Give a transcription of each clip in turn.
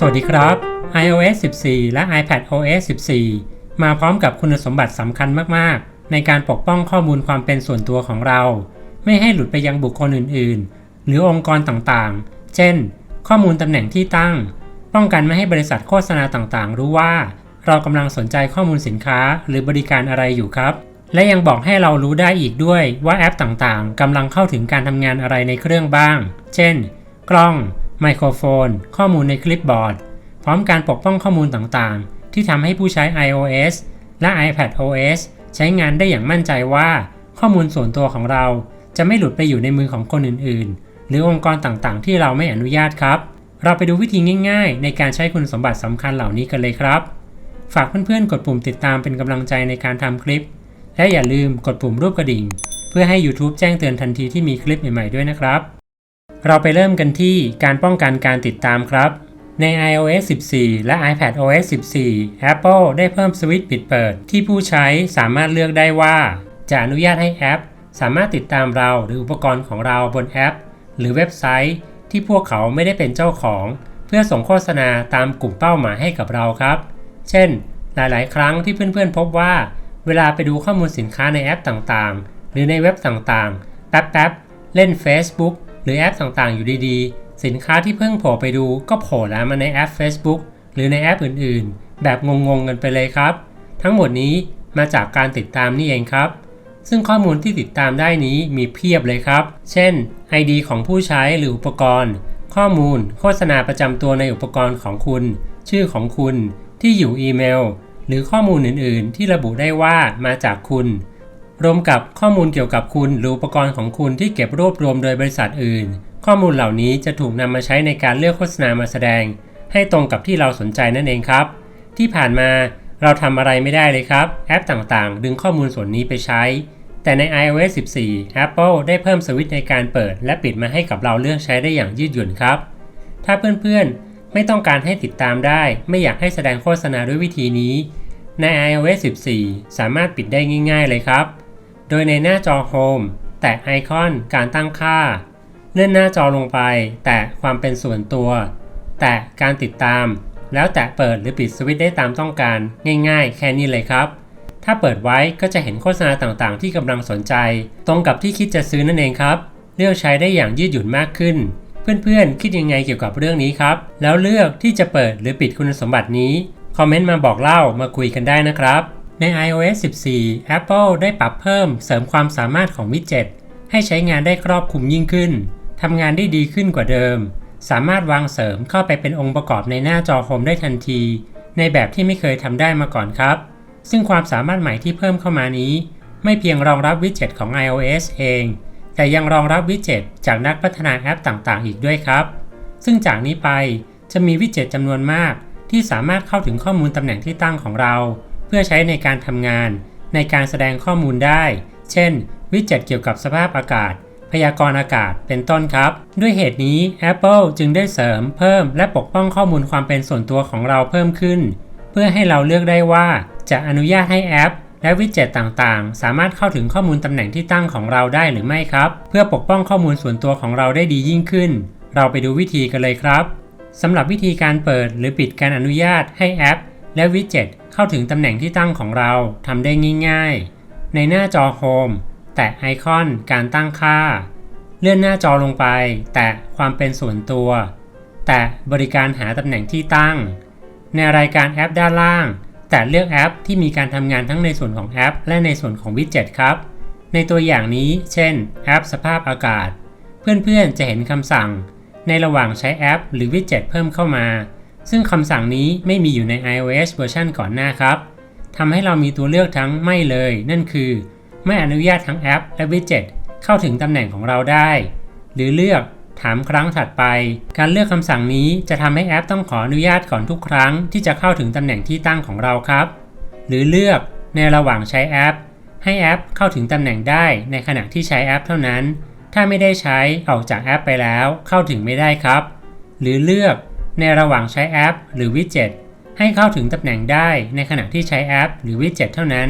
สวัสดีครับ iOS 14 และ iPadOS 14 มาพร้อมกับคุณสมบัติสำคัญมาก ๆ ในการปกป้องข้อมูลความเป็นส่วนตัวของเรา ไม่ให้หลุดไปยังบุคคลอื่น ๆ หรือองค์กรต่าง ๆ เช่น ข้อมูลตำแหน่งที่ตั้ง ป้องกันไม่ให้บริษัทโฆษณาต่าง ๆ รู้ว่า เรากำลังสนใจข้อมูลสินค้าหรือบริการอะไรอยู่ครับ และยังบอกให้เรารู้ได้อีกด้วยว่าแอปต่าง ๆ กำลังเข้าถึงการทำงานอะไรในเครื่องบ้าง เช่น กล้อง ไมโครโฟน ข้อมูลในคลิปบอร์ด พร้อมการปกป้องข้อมูลต่างๆ ที่ทำให้ผู้ใช้ iOS และ iPadOS ใช้งานได้อย่างมั่นใจว่า ข้อมูลส่วนตัวของเราจะไม่หลุดไปอยู่ในมือของคนอื่นๆ หรือองค์กรต่างๆ ที่เราไม่อนุญาตครับ เราไปดูวิธีง่ายๆ ในการใช้คุณสมบัติสำคัญเหล่านี้กันเลยครับ ฝากเพื่อนๆ กดปุ่มติดตามเป็นกำลังใจในการทำคลิป และอย่าลืมกดปุ่มรูปกระดิ่ง เพื่อให้ YouTube แจ้งเตือนทันทีที่มีคลิปใหม่ๆด้วยนะครับ เราไปเริ่มกันที่การป้องกันการติดตามครับ ใน iOS 14 และ iPadOS 14 Apple ได้เพิ่มสวิตช์ปิดเปิด ที่ผู้ใช้สามารถเลือกได้ว่า จะอนุญาตให้แอป สามารถติดตามเราหรืออุปกรณ์ของเราบนแอป หรือเว็บไซต์ ที่พวกเขาไม่ได้เป็นเจ้าของ เพื่อส่งโฆษณาตามกลุ่มเป้าหมายให้กับเราครับ เช่น หลาย ๆ ครั้งที่เพื่อน ๆ พบว่า เวลาไปดูข้อมูลสินค้าในแอปต่าง ๆ หรือในเว็บต่าง ๆ แป๊บ ๆ เล่น Facebook รือแอปต่างๆ อยู่ดีๆ สินค้าที่เพิ่งโผล่ไปดูก็โผล่แล้วมาในแอป Facebook หรือในแอปอื่นๆ แบบงงๆ กันไปเลยครับ ทั้งหมดนี้มาจากการติดตามนี่เองครับ ซึ่งข้อมูลที่ติดตามได้นี้มีเพียบเลยครับ เช่น ID ของผู้ใช้หรืออุปกรณ์ ข้อมูล โฆษณาประจำตัวในอุปกรณ์ของคุณ ชื่อของคุณ ที่อยู่อีเมล หรือข้อมูลอื่นๆ ที่ระบุได้ว่ามาจากคุณ รวมกับข้อมูลเกี่ยวกับคุณหรืออุปกรณ์ของคุณที่เก็บรวบรวมโดยบริษัทอื่น ข้อมูลเหล่านี้จะถูกนำมาใช้ในการเลือกโฆษณามาแสดง ให้ตรงกับที่เราสนใจนั่นเองครับ ที่ผ่านมาเราทำอะไรไม่ได้เลยครับ แอปต่างๆ ดึงข้อมูลส่วนนี้ไปใช้ แต่ใน iOS 14 Apple ได้เพิ่มสวิตช์ในการเปิด และปิดมาให้กับเราเลือกใช้ได้อย่างยืดหยุ่นครับ ถ้าเพื่อนๆ ไม่ต้องการให้ติดตามได้ ไม่อยากให้แสดงโฆษณาด้วยวิธีนี้ ใน iOS 14 สามารถปิดได้ง่าย ๆ เลยครับ โดยในหน้าจอ Home แตะไอคอนการตั้งค่า เลื่อนหน้าจอลงไป แตะความเป็นส่วนตัว แตะการติดตาม แล้วแตะเปิดหรือปิดสวิตช์ได้ตามต้องการ ง่ายๆ แค่นี้เลยครับ ถ้าเปิดไว้ก็จะเห็นโฆษณาต่างๆ ที่กำลังสนใจ ตรงกับที่คิดจะซื้อนั่นเองครับ เลือกใช้ได้อย่างยืดหยุ่นมากขึ้น เพื่อนๆ คิดยังไงเกี่ยวกับเรื่องนี้ครับ แล้วเลือกที่จะเปิดหรือปิดคุณสมบัตินี้ คอมเมนต์มาบอกเล่ามาคุยกันได้นะครับ ใน iOS 14 Apple ได้ปรับเพิ่มเสริมความสามารถของวิดเจ็ตให้ใช้งานได้ครอบคลุมยิ่งขึ้น ทำงานได้ดีขึ้นกว่าเดิม สามารถวางเสริมเข้าไปเป็นองค์ประกอบในหน้าจอโฮมได้ทันที ในแบบที่ไม่เคยทำได้มาก่อนครับ ซึ่งความสามารถใหม่ที่เพิ่มเข้ามานี้ ไม่เพียงรองรับวิดเจ็ตของ iOS เอง แต่ยังรองรับวิดเจ็ตจากนักพัฒนาแอปต่างๆ อีกด้วยครับ ซึ่งจากนี้ไปจะมีวิดเจ็ตจำนวนมาก ที่สามารถเข้าถึงข้อมูลตำแหน่งที่ตั้งของเรา เพื่อใช้ในการทำงาน ในการแสดงข้อมูลได้ เช่น วิดเจ็ตเกี่ยวกับสภาพอากาศ พยากรณ์อากาศเป็นต้นครับ ด้วยเหตุนี้ Apple จึงได้เสริมเพิ่มและปกป้องข้อมูลความเป็นส่วนตัวของเราเพิ่มขึ้น เพื่อให้เราเลือกได้ว่า จะอนุญาตให้แอปและวิดเจ็ตต่างๆ สามารถเข้าถึงข้อมูลตำแหน่งที่ตั้งของเราได้หรือไม่ครับ เพื่อปกป้องข้อมูลส่วนตัวของเราได้ดียิ่งขึ้น เราไปดูวิธีกันเลยครับสำหรับวิธีการเปิดหรือปิดการอนุญาตให้แอป และวิดเจ็ตเข้าถึงตำแหน่งที่ตั้งของเราทำได้ง่ายๆ ในหน้าจอ Home แตะไอคอนการตั้งค่า เลื่อนหน้าจอลงไป แตะความเป็นส่วนตัว แตะบริการหาตำแหน่งที่ตั้ง ในรายการแอปด้านล่าง แตะเลือกแอปที่มีการทำงานทั้งในส่วนของแอป และในส่วนของวิดเจ็ตครับ ในตัวอย่างนี้เช่น แอปสภาพอากาศ เพื่อนๆจะเห็นคำสั่ง ในระหว่างใช้แอป หรือวิดเจ็ตเพิ่มเข้ามา ซึ่งคำสั่งนี้ไม่มีอยู่ใน iOS เวอร์ชันก่อนหน้าครับทำให้เรามีตัวเลือกทั้งไม่เลย นั่นคือ ไม่อนุญาตทั้งแอปและวิดเจ็ตเข้าถึงตำแหน่งของเราได้ หรือเลือกถามครั้งถัดไป การเลือกคำสั่งนี้จะทำให้แอปต้องขออนุญาตก่อนทุกครั้งที่จะเข้าถึงตำแหน่งที่ตั้งของเราครับ หรือเลือกในระหว่างใช้แอป ให้แอปเข้าถึงตำแหน่งได้ในขณะที่ใช้แอปเท่านั้น ถ้าไม่ได้ใช้ออกจากแอปไปแล้วเข้าถึงไม่ได้ครับ หรือเลือก ในระหว่างใช้แอป หรือวิดเจ็ตให้เข้าถึงตำแหน่งได้ในขณะที่ใช้แอป หรือวิดเจ็ตเท่านั้น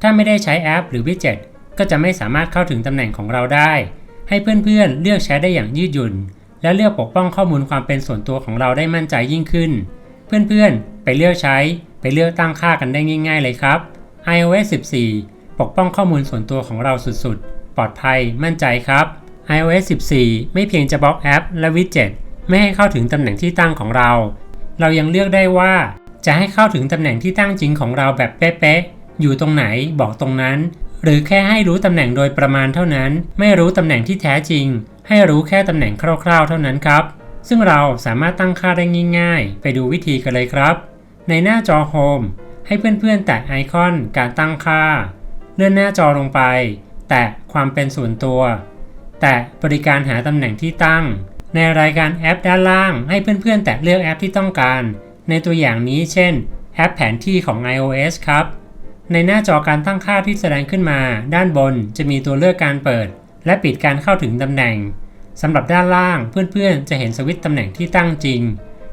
ถ้าไม่ได้ใช้แอป หรือวิดเจ็ตก็จะไม่สามารถเข้าถึงตำแหน่งของเราได้ ให้เพื่อนๆเลือกใช้ได้อย่างยืดหยุ่น และเลือกปกป้องข้อมูลความเป็นส่วนตัวของเราได้มั่นใจยิ่งขึ้น เพื่อนๆ ไปเลือกใช้ ไปเลือกตั้งค่ากันได้ง่าย ๆ เลยครับ iOS 14 ปกป้องข้อมูลส่วนตัวของเราสุดๆ ปลอดภัยมั่นใจครับ iOS 14 ไม่เพียงจะบล็อกแอป และวิดเจ็ต ไม่ให้เข้าถึงตำแหน่งที่ตั้งของเรา เรายังเลือกได้ว่าจะให้เข้าถึงตำแหน่งที่ตั้งจริงของเราแบบเป๊ะๆ อยู่ตรงไหนบอกตรงนั้น หรือแค่ให้รู้ตำแหน่งโดยประมาณเท่านั้น ไม่รู้ตำแหน่งที่แท้จริง ให้รู้แค่ตำแหน่งคร่าวๆ เท่านั้นครับ ซึ่งเราสามารถตั้งค่าได้ง่ายๆ ไปดูวิธีกันเลยครับ ในหน้าจอโฮมให้เพื่อนๆ แตะไอคอนการตั้งค่า เลื่อนหน้าจอลงไป แตะความเป็นส่วนตัว แตะบริการหาตำแหน่งที่ตั้ง ในรายการแอปด้านล่างให้เพื่อนๆ แตะเลือกแอปที่ต้องการ ในตัวอย่างนี้เช่น แอปแผนที่ของ iOS ครับ ในหน้าจอการตั้งค่าที่แสดงขึ้นมา ด้านบนจะมีตัวเลือกการเปิด และปิดการเข้าถึงตำแหน่งสำหรับด้านล่างเพื่อนๆ จะเห็นสวิตช์ตำแหน่งที่ตั้งจริง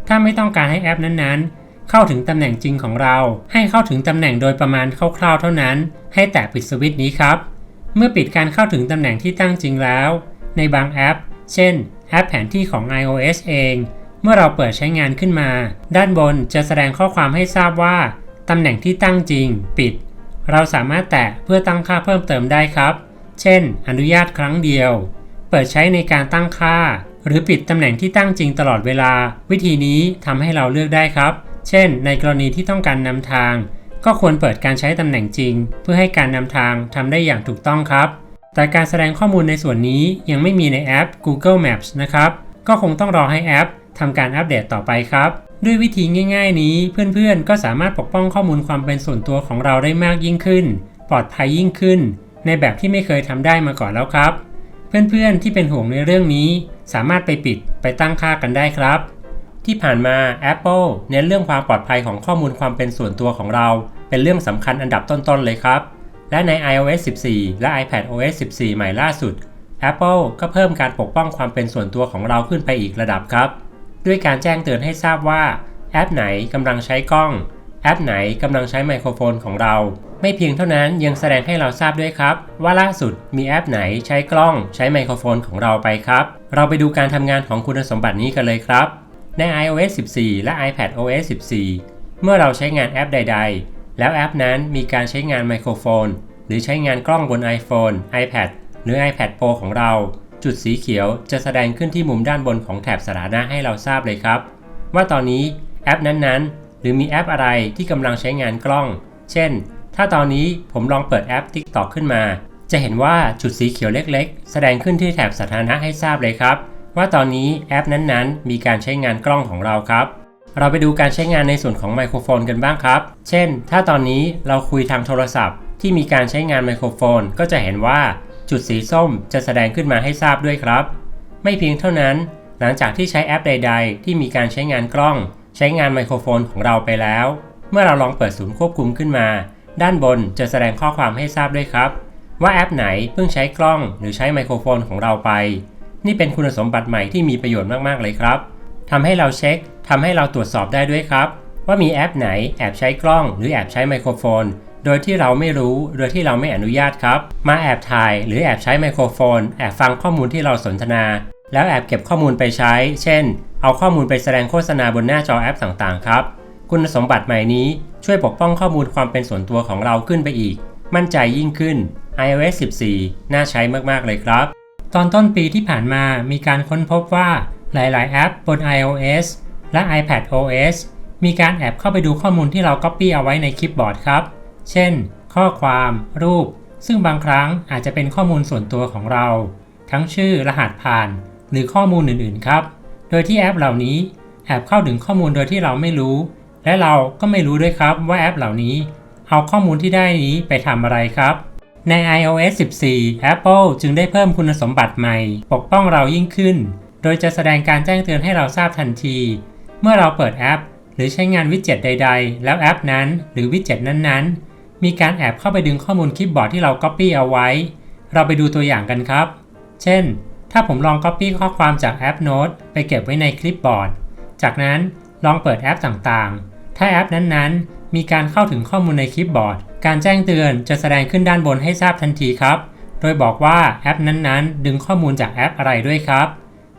ถ้าไม่ต้องการให้แอปนั้นๆ เข้าถึงตำแหน่งจริงของเรา ให้เข้าถึงตำแหน่งโดยประมาณคร่าวๆ เท่านั้น ให้แตะปิดสวิตช์นี้ครับ เมื่อปิดการเข้าถึงตำแหน่งที่ตั้งจริงแล้ว ในบางแอป เช่น แอปแผนที่ของ iOS เอง เมื่อเราเปิดใช้งานขึ้นมา ด้านบนจะแสดงข้อความให้ทราบว่า ตำแหน่งที่ตั้งจริง ปิด เราสามารถแตะเพื่อตั้งค่าเพิ่มเติมได้ครับ เช่น อนุญาตครั้งเดียว เปิดใช้ในการตั้งค่า หรือปิดตำแหน่งที่ตั้งจริงตลอดเวลา วิธีนี้ทำให้เราเลือกได้ครับ เช่น ในกรณีที่ต้องการนำทาง ก็ควรเปิดการใช้ตำแหน่งจริง เพื่อให้การนำทางทำได้อย่างถูกต้องครับ แต่การแสดงข้อมูลในส่วนนี้ยังไม่มีในแอป Google Maps นะครับ ก็คงต้องรอให้แอปทำการอัปเดตต่อไปครับ ด้วยวิธีง่ายๆนี้เพื่อนๆ ก็สามารถปกป้องข้อมูลความเป็นส่วนตัวของเราได้มากยิ่งขึ้น ปลอดภัยยิ่งขึ้น ในแบบที่ไม่เคยทำได้มาก่อนแล้วครับ เพื่อนๆที่เป็นห่วงในเรื่องนี้ สามารถไปปิดไปตั้งค่ากันได้ครับ ที่ผ่านมา Apple เน้นเรื่องความปลอดภัยของข้อมูลความเป็นส่วนตัวของเรา เป็นเรื่องสำคัญอันดับต้นๆเลยครับ และใน iOS 14 และ iPadOS 14 ใหม่ล่าสุด Apple ก็เพิ่มการปกป้องความเป็นส่วนตัวของเราขึ้นไปอีกระดับครับ ด้วยการแจ้งเตือนให้ทราบว่า แอปไหนกำลังใช้กล้อง แอปไหนกำลังใช้ไมโครโฟนของเรา ไม่เพียงเท่านั้นยังแสดงให้เราทราบด้วยครับ ว่าล่าสุดมีแอปไหนใช้กล้องใช้ไมโครโฟนของเราไปครับ เราไปดูการทำงานของคุณสมบัตินี้กันเลยครับ ใน iOS 14 และ iPadOS 14 เมื่อเราใช้งานแอปใด ๆ แล้วแอปนั้นมีการใช้งานไมโครโฟน หรือใช้งานกล้องบน iPhone, iPad หรือ iPad Pro ของเรา จุดสีเขียวจะแสดงขึ้นที่มุมด้านบนของแถบสถานะให้เราทราบเลยครับ ว่าตอนนี้แอปนั้นๆ หรือมีแอปอะไรที่กำลังใช้งานกล้อง เช่น ถ้าตอนนี้ผมลองเปิดแอป TikTok ขึ้นมา จะเห็นว่าจุดสีเขียวเล็ก ๆ แสดงขึ้นที่แถบสถานะให้ทราบเลยครับ ว่าตอนนี้แอปนั้นๆ มีการใช้งานกล้องของเราครับ เราไปดูการใช้งานในส่วนของไมโครโฟนกันบ้างครับ เช่น ถ้าตอนนี้เราคุยทางโทรศัพท์ ที่มีการใช้งานไมโครโฟน ก็จะเห็นว่าจุดสีส้มจะแสดงขึ้นมาให้ทราบด้วยครับ ไม่เพียงเท่านั้น หลังจากที่ใช้แอปใด ๆ ที่มีการใช้งานกล้อง ใช้งานไมโครโฟนของเราไปแล้ว เมื่อเราลองเปิดศูนย์ควบคุมขึ้นมา ด้านบนจะแสดงข้อความให้ทราบด้วยครับ ว่าแอปไหนเพิ่งใช้กล้องหรือใช้ไมโครโฟนของเราไป นี่เป็นคุณสมบัติใหม่ที่มีประโยชน์มากๆเลยครับทำให้เราเช็ค ทำให้เราตรวจสอบได้ด้วยครับ ว่ามีแอปไหนแอบใช้กล้องหรือแอบใช้ไมโครโฟน โดยที่เราไม่รู้โดยที่เราไม่อนุญาตครับ มาแอบถ่ายหรือแอบใช้ไมโครโฟน แอบฟังข้อมูลที่เราสนทนา แล้วแอบเก็บข้อมูลไปใช้ เช่น เอาข้อมูลไปแสดงโฆษณาบนหน้าจอแอปต่างๆครับ คุณสมบัติใหม่นี้ช่วยปกป้องข้อมูลความเป็นส่วนตัวของเราขึ้นไปอีก มั่นใจยิ่งขึ้น iOS 14 น่าใช้มากๆเลยครับ ตอนต้นปีที่ผ่านมามีการค้นพบว่าหลาย ๆ แอปบน iOS และ iPadOS มีการแอบเข้าไปดูข้อมูลที่เรา Copy เอาไว้ในคลิปบอร์ดครับ เช่น ข้อความ รูป ซึ่งบางครั้งอาจจะเป็นข้อมูลส่วนตัวของเรา ทั้งชื่อรหัสผ่าน หรือข้อมูลอื่นๆ ครับ โดยที่แอปเหล่านี้แอบเข้าถึงข้อมูลโดยที่เราไม่รู้ และเราก็ไม่รู้ด้วยครับว่าแอปเหล่านี้ เอาข้อมูลที่ได้นี้ไปทำอะไรครับ ใน iOS 14 Apple จึงได้เพิ่มคุณสมบัติใหม่ ปกป้องเรายิ่งขึ้น โดยจะแสดงการแจ้งเตือนให้เราทราบทันที เมื่อเราเปิดแอป หรือใช้งานวิดเจ็ตใด ๆ แล้วแอปนั้นหรือวิดเจ็ตนั้นๆ มีการแอบเข้าไปดึงข้อมูลคลิปบอร์ดที่เรา Copy เอาไว้ เราไปดูตัวอย่างกันครับ เช่น ถ้าผมลอง Copy ข้อความจากแอป Note ไปเก็บไว้ในคลิปบอร์ด จากนั้นลองเปิดแอปต่างๆ ถ้าแอปนั้นๆ มีการเข้าถึงข้อมูลในคลิปบอร์ด การแจ้งเตือนจะแสดงขึ้นด้านบนให้ทราบทันทีครับ โดยบอกว่าแอปนั้นๆ ดึงข้อมูลจากแอปอะไรด้วยครับ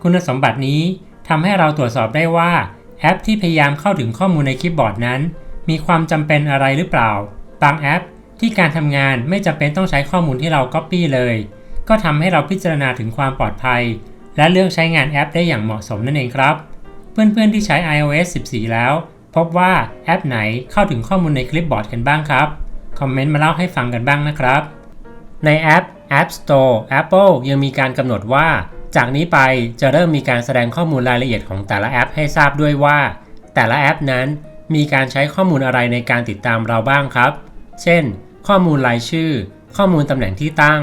คุณสมบัตินี้ทำให้เราตรวจสอบได้ว่า แอปที่พยายามเข้าถึงข้อมูลในคลิปบอร์ดนั้น มีความจำเป็นอะไรหรือเปล่า บางแอปที่การทำงานไม่จำเป็นต้องใช้ข้อมูลที่เรา Copy เลย ก็ทำให้เราพิจารณาถึงความปลอดภัย และเลือกใช้งานแอปได้อย่างเหมาะสมนั่นเองครับ เพื่อนๆที่ใช้ iOS 14 แล้ว พบว่าแอปไหนเข้าถึงข้อมูลในคลิปบอร์ดกันบ้างครับคอมเมนต์มาเล่าให้ฟังกันบ้างนะครับ ในแอป App Store Apple ยังมีการกำหนดว่า จากนี้ไปจะเริ่มมีการแสดงข้อมูลรายละเอียดของแต่ละแอปให้ทราบด้วยว่า แต่ละแอปนั้นมีการใช้ข้อมูลอะไรในการติดตามเราบ้างครับ เช่น ข้อมูลรายชื่อ ข้อมูลตำแหน่งที่ตั้ง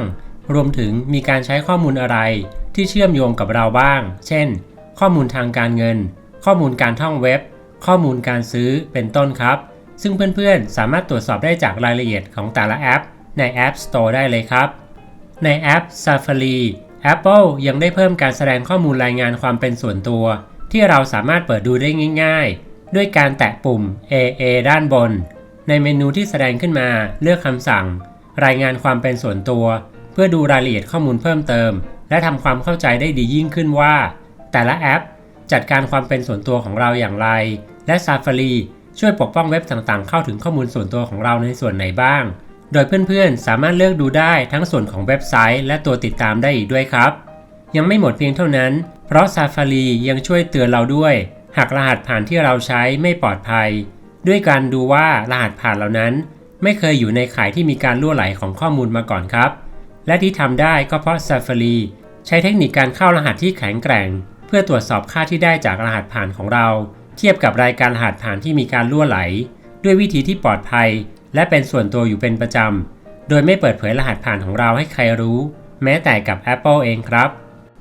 รวมถึงมีการใช้ข้อมูลอะไร ที่เชื่อมโยงกับเราบ้าง เช่น ข้อมูลทางการเงิน ข้อมูลการท่องเว็บ ข้อมูลการซื้อ เป็นต้นครับ ซึ่งเพื่อนๆ สามารถตรวจสอบได้จากรายละเอียดของแต่ละแอป ใน App Store ได้เลยครับ ในแอป Safari Apple ยังได้เพิ่มการแสดงข้อมูลรายงานความเป็นส่วนตัว ที่เราสามารถเปิดดูได้ง่ายๆ ด้วยการแตะปุ่ม AA ด้านบน ในเมนูที่แสดงขึ้นมาเลือกคำสั่ง รายงานความเป็นส่วนตัว เพื่อดูรายละเอียดข้อมูลเพิ่มเติม และทำความเข้าใจได้ดียิ่งขึ้นว่า แต่ละแอป จัดการความเป็นส่วนตัวของเราอย่างไร และ Safari ช่วยปกป้องเว็บต่างๆ เข้าถึงข้อมูลส่วนตัวของเราในส่วนไหนบ้าง โดยเพื่อนๆ สามารถเลือกดูได้ทั้งส่วนของเว็บไซต์ และตัวติดตามได้อีกด้วยครับ ยังไม่หมดเพียงเท่านั้น เพราะ Safari ยังช่วยเตือนเราด้วย หากรหัสผ่านที่เราใช้ไม่ปลอดภัย ด้วยการดูว่ารหัสผ่านเหล่านั้น ไม่เคยอยู่ในข่ายที่มีการล่วไหลของข้อมูลมาก่อนครับ และที่ทำได้ก็เพราะ Safari ใช้เทคนิคการเข้ารหัสที่แข็งแกร่ง เพื่อตรวจสอบค่าที่ได้จากรหัสผ่านของเรา เทียบกับรายการรหัสผ่านที่มีการล่วไหล ด้วยวิธีที่ปลอดภัย และเป็นส่วนตัวอยู่เป็นประจำ โดยไม่เปิดเผยรหัสผ่านของเราให้ใครรู้ แม้แต่กับ Apple เองครับ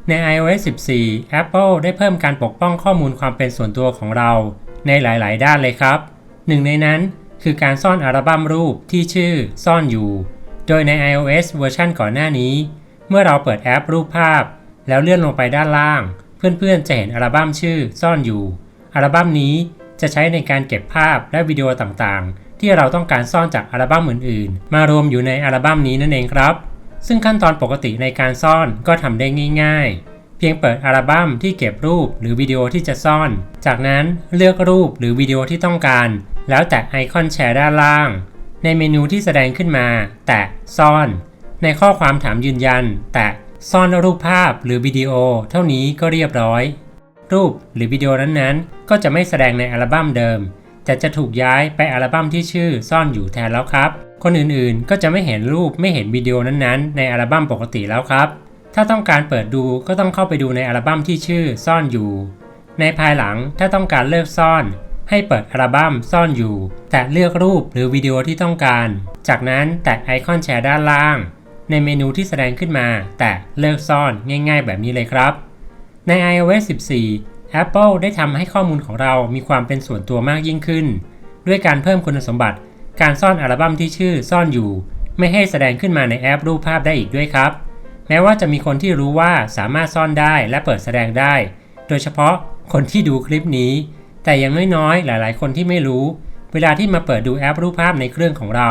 ใน iOS 14 Apple ได้เพิ่มการปกป้องข้อมูลความเป็นส่วนตัวของเรา ในหลาย ๆ ด้านเลยครับ หนึ่งในนั้นคือการซ่อนอัลบั้มรูปที่ชื่อซ่อนอยู่ โดยใน iOS เวอร์ชันก่อนหน้านี้ เมื่อเราเปิดแอปรูปภาพ แล้วเลื่อนลงไปด้านล่าง เพื่อนๆจะเห็นอัลบั้มชื่อซ่อนอยู่ อัลบั้มนี้จะใช้ในการเก็บภาพและวิดีโอต่างๆ ที่เราต้องการซ่อนจากอัลบั้มอื่นๆ มารวมอยู่ในอัลบั้มนี้นั่นเองครับ ซึ่งขั้นตอนปกติในการซ่อนก็ทำได้ง่าย ๆ เพียงเปิดอัลบั้มที่เก็บรูปหรือวิดีโอที่จะซ่อน จากนั้นเลือกรูปหรือวิดีโอที่ต้องการ แล้วแตะไอคอนแชร์ด้านล่าง ในเมนูที่แสดงขึ้นมา แตะซ่อน ในข้อความถามยืนยัน แตะซ่อนรูปภาพหรือวิดีโอ เท่านี้ก็เรียบร้อย รูปหรือวิดีโอนั้นๆ ก็จะไม่แสดงในอัลบั้มเดิม แต่จะถูกย้ายไปอัลบั้มที่ชื่อซ่อนอยู่แทนแล้วครับ คนอื่นๆ ก็จะไม่เห็นรูปไม่เห็นวิดีโอนั้นๆ ในอัลบั้มปกติแล้วครับ ถ้าต้องการเปิดดูก็ต้องเข้าไปดูในอัลบั้มที่ชื่อซ่อนอยู่ ในภายหลังถ้าต้องการเลิกซ่อน ให้เปิดอัลบั้มซ่อนอยู่ แตะเลือกรูปหรือวิดีโอที่ต้องการ จากนั้นแตะไอคอนแชร์ด้านล่าง ในเมนูที่แสดงขึ้นมา แตะเลิกซ่อนง่าย ๆ แบบนี้เลยครับ ใน iOS 14 Apple ได้ทำให้ข้อมูลของเรามีความเป็นส่วนตัวมากยิ่งขึ้น ด้วยการเพิ่มคุณสมบัติ การซ่อนอัลบั้มที่ชื่อซ่อนอยู่ ไม่ให้แสดงขึ้นมาในแอปรูปภาพได้อีกด้วยครับ แม้ว่าจะมีคนที่รู้ว่าสามารถซ่อนได้และเปิดแสดงได้ โดยเฉพาะคนที่ดูคลิปนี้ แต่ยังน้อยๆ หลายๆ คนที่ไม่รู้ เวลาที่มาเปิดดูแอปรูปภาพในเครื่องของเรา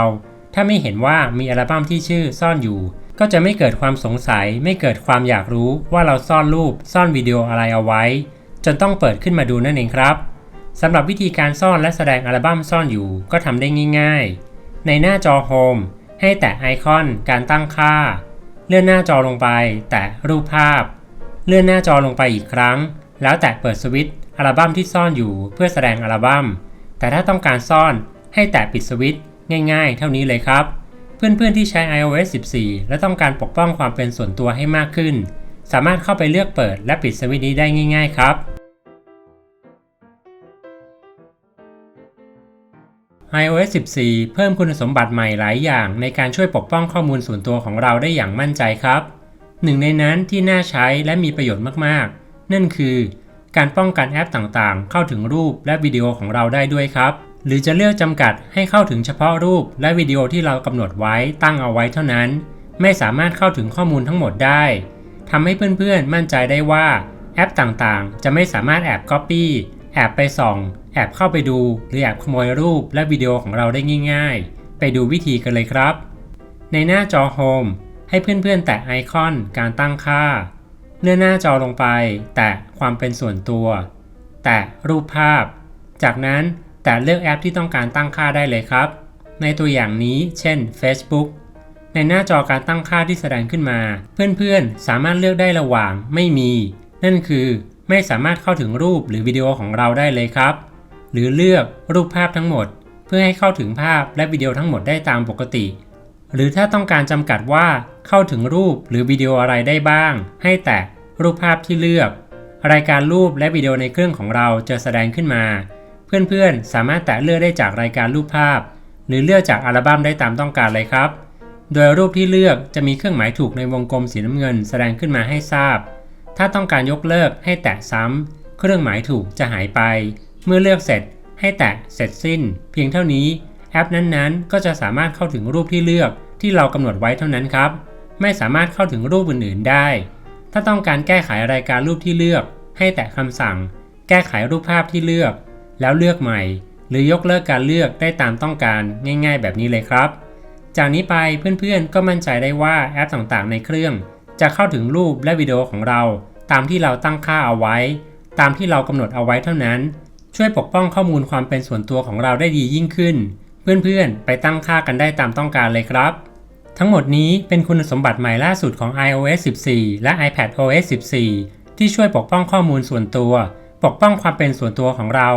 ถ้าไม่เห็นว่ามีอัลบั้มที่ชื่อซ่อนอยู่ ก็จะไม่เกิดความสงสัย ไม่เกิดความอยากรู้ว่าเราซ่อนรูป ซ่อนวิดีโออะไรเอาไว้ จนต้องเปิดขึ้นมาดูนั่นเองครับสำหรับวิธีการซ่อนและแสดงอัลบั้มซ่อนอยู่ก็ทำได้ง่าย ๆ ในหน้าจอโฮมให้แตะไอคอนการตั้งค่า เลื่อนหน้าจอลงไป แตะรูปภาพ เลื่อนหน้าจอลงไปอีกครั้ง แล้วแตะเปิดสวิตช์อัลบั้มที่ซ่อนอยู่เพื่อแสดงอัลบั้ม แต่ถ้าต้องการซ่อนให้แตะปิดสวิตช์ง่าย ๆ เท่านี้เลยครับ เพื่อนๆที่ใช้ iOS 14 และต้องการปกป้องความเป็นส่วนตัวให้มากขึ้น สามารถเข้าไปเลือกเปิดและปิดสวิตช์นี้ได้ง่าย ๆ ครับ iOS 14 เพิ่มคุณสมบัติใหม่หลายอย่างในการช่วยปกป้องข้อมูลส่วนตัวของเราได้อย่างมั่นใจครับ หนึ่งในนั้นที่น่าใช้และมีประโยชน์มากๆ นั่นคือ การป้องกันแอปต่างๆ เข้าถึงรูปและวิดีโอของเราได้ด้วยครับ หรือจะเลือกจำกัดให้เข้าถึงเฉพาะรูปและวิดีโอที่เรากำหนดไว้ตั้งเอาไว้เท่านั้น ไม่สามารถเข้าถึงข้อมูลทั้งหมดได้ทำให้เพื่อนๆมั่นใจได้ว่าแอปต่างๆ จะไม่สามารถแอบ Copy แอบไปส่อง แอบเข้าไปดูหรือแอบขโมยรูปและวิดีโอของเราได้ง่าย ๆ ไปดูวิธีกันเลยครับ ในหน้าจอโฮมให้เพื่อนๆ แตะไอคอนการตั้งค่า เลื่อนหน้าจอลงไป แตะความเป็นส่วนตัว แตะรูปภาพ จากนั้นแตะเลือกแอปที่ต้องการตั้งค่าได้เลยครับ ในตัวอย่างนี้ เช่น Facebook ในหน้าจอการตั้งค่าที่แสดงขึ้นมา เพื่อนๆ สามารถเลือกได้ระหว่างไม่มี นั่นคือไม่สามารถเข้าถึงรูปหรือวิดีโอของเราได้เลยครับ หรือเลือกรูปภาพทั้งหมด เพื่อให้เข้าถึงภาพและวิดีโอทั้งหมดได้ตามปกติ หรือถ้าต้องการจำกัดว่าเข้าถึงรูปหรือวิดีโออะไรได้บ้าง ให้แตะรูปภาพที่เลือก รายการรูปและวิดีโอในเครื่องของเราจะแสดงขึ้นมา เพื่อนๆ สามารถแตะเลือกได้จากรายการรูปภาพ หรือเลือกจากอัลบั้มได้ตามต้องการเลยครับ โดยรูปที่เลือกจะมีเครื่องหมายถูกในวงกลมสีน้ำเงิน แสดงขึ้นมาให้ทราบ ถ้าต้องการยกเลิกให้แตะซ้ำเครื่องหมายถูกจะหายไป เมื่อเลือกเสร็จให้แตะเสร็จสิ้น เพียงเท่านี้แอปนั้นๆ ก็จะสามารถเข้าถึงรูปที่เลือกที่เรากำหนดไว้เท่านั้นครับ ไม่สามารถเข้าถึงรูปอื่นๆได้ ถ้าต้องการแก้ไขรายการรูปที่เลือก ให้แตะคำสั่ง แก้ไขรูปภาพที่เลือก แล้วเลือกใหม่ หรือยกเลิกการเลือกได้ตามต้องการง่าย ๆ แบบนี้เลยครับ จากนี้ไปเพื่อนๆ ก็มั่นใจได้ว่าแอปต่างๆ ในเครื่อง จะเข้าถึงรูปและวิดีโอของเรา ตามที่เราตั้งค่าเอาไว้ ตามที่เรากำหนดเอาไว้เท่านั้น ช่วยปกป้องข้อมูลความเป็นส่วนตัวของเราได้ดียิ่งขึ้น เพื่อนๆ ไปตั้งค่ากันได้ตามต้องการเลยครับ ทั้งหมดนี้เป็นคุณสมบัติใหม่ล่าสุดของ iOS 14 และ iPadOS 14 ที่ช่วยปกป้องข้อมูลส่วนตัว ปกป้องความเป็นส่วนตัวของเรา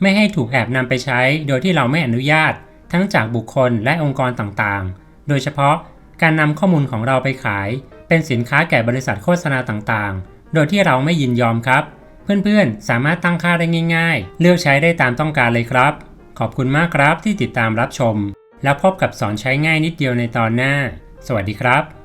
ไม่ให้ถูกแอบนำไปใช้ โดยที่เราไม่อนุญาต ทั้งจากบุคคลและองค์กรต่างๆ โดยเฉพาะการนำข้อมูลของเราไปขาย เป็นสินค้าแก่บริษัทโฆษณาต่างๆ โดยที่เราไม่ยินยอมครับ เพื่อนๆ สามารถตั้งค่าได้ง่ายๆ เลือกใช้ได้ตามต้องการเลยครับ ขอบคุณมากครับที่ติดตามรับชม แล้วพบกับสอนใช้ง่ายนิดเดียวในตอนหน้า สวัสดีครับ